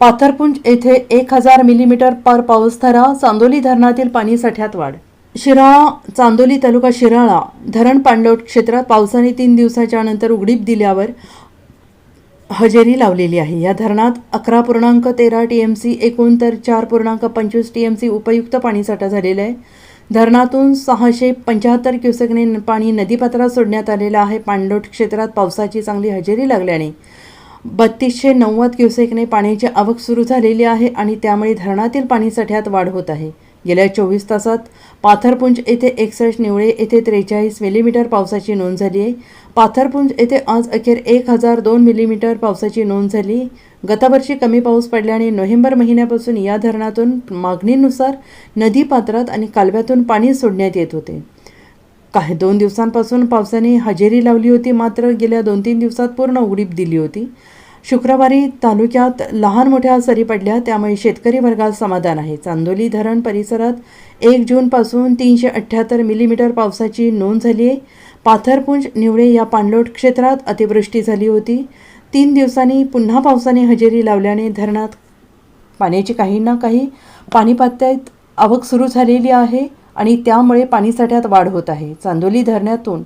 पाथरपुंज येथे एक हजार मिलीमीटर पर पाऊसधारा चांदोली धरणातील पाणी साठ्यात वाढ. शिराळा चांदोली तालुका शिराळा धरण पाणलोट क्षेत्रात पावसाने तीन दिवसाच्या नंतर उघडीप दिल्यावर हजेरी लावलेली आहे. या धरणात अकरा पूर्णांक तेरा टी एम सी एकूण तर चार पूर्णांक पंचवीस टी एम सी उपयुक्त पाणीसाठा झालेला आहे. धरणातून सहाशे पंच्याहत्तर क्युसेकने पाणी नदीपात्रात सोडण्यात आलेलं आहे. पाणलोट क्षेत्रात पावसाची चांगली हजेरी लागल्याने बत्तीसशे नव्वद क्युसेकने पाण्याची आवक सुरू झालेली आहे आणि त्यामुळे धरणातील पाणीसाठ्यात वाढ होत आहे. गेल्या चोवीस तासात पाथरपुंज येथे एकसष्ट निवळे येथे त्रेचाळीस मिलीमीटर पावसाची नोंद झाली आहे. पाथरपुंज येथे आज अखेर एक हजार दोन मिलीमीटर पावसाची नोंद झाली. गतवर्षी कमी पाऊस पडल्याने नोव्हेंबर महिन्यापासून या धरणातून मागणीनुसार नदीपात्रात आणि कालव्यातून पाणी सोडण्यात येत होते. काही दोन दिवसांपासून पावसाने हजेरी लावली होती मात्र गेल्या दोन तीन दिवसात पूर्ण उघडीप दिली होती. शुक्रवारी तालुक्यात लहान मोठ्या सरी पडल्या त्यामुळे शेतकरी वर्गात समाधान आहे. चांदोली धरण परिसरात एक जूनपासून तीनशे अठ्ठ्याहत्तर मिलीमीटर पावसाची नोंद झाली आहे. पाथरपुंज निवळे या पाणलोट क्षेत्रात अतिवृष्टी झाली होती. तीन दिवसांनी पुन्हा पावसाने हजेरी लावल्याने धरणात पाण्याची काही ना काही पाणीपात्यात आवक सुरू झालेली आहे. आणि त्यामुळे पाणीसाठ्यात वाढ होत आहे. चांदोली धरणातून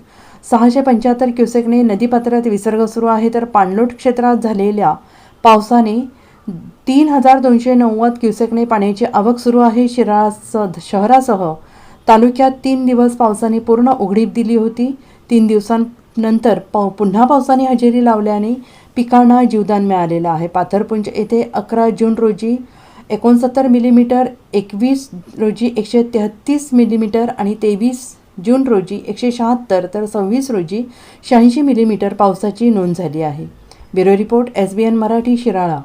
सहाशे पंच्याहत्तर क्युसेकने नदीपात्रात विसर्ग सुरू आहे तर पाणलोट क्षेत्रात झालेल्या पावसाने तीन हजार दोनशे नव्वद क्युसेकने पाण्याची आवक सुरू आहे. शिराळा शहरासह तालुक्यात तीन दिवस पावसाने पूर्ण उघडीप दिली होती. तीन दिवसांनंतर पाव पुन्हा पावसाने हजेरी लावल्याने पिकांना जीवदान मिळालेलं आहे. पाथरपुंज येथे अकरा जून रोजी एकोणसत्तर मिलीमीटर एकवीस रोजी एकशे तेहत्तीस मिलीमीटर आणि तेवीस जून रोजी एकशे शहात्तर तर सव्वीस रोजी शहाऐंशी मिलीमीटर पावसाची नोंद झाली आहे. Bureau report S B N Marathi Shirala.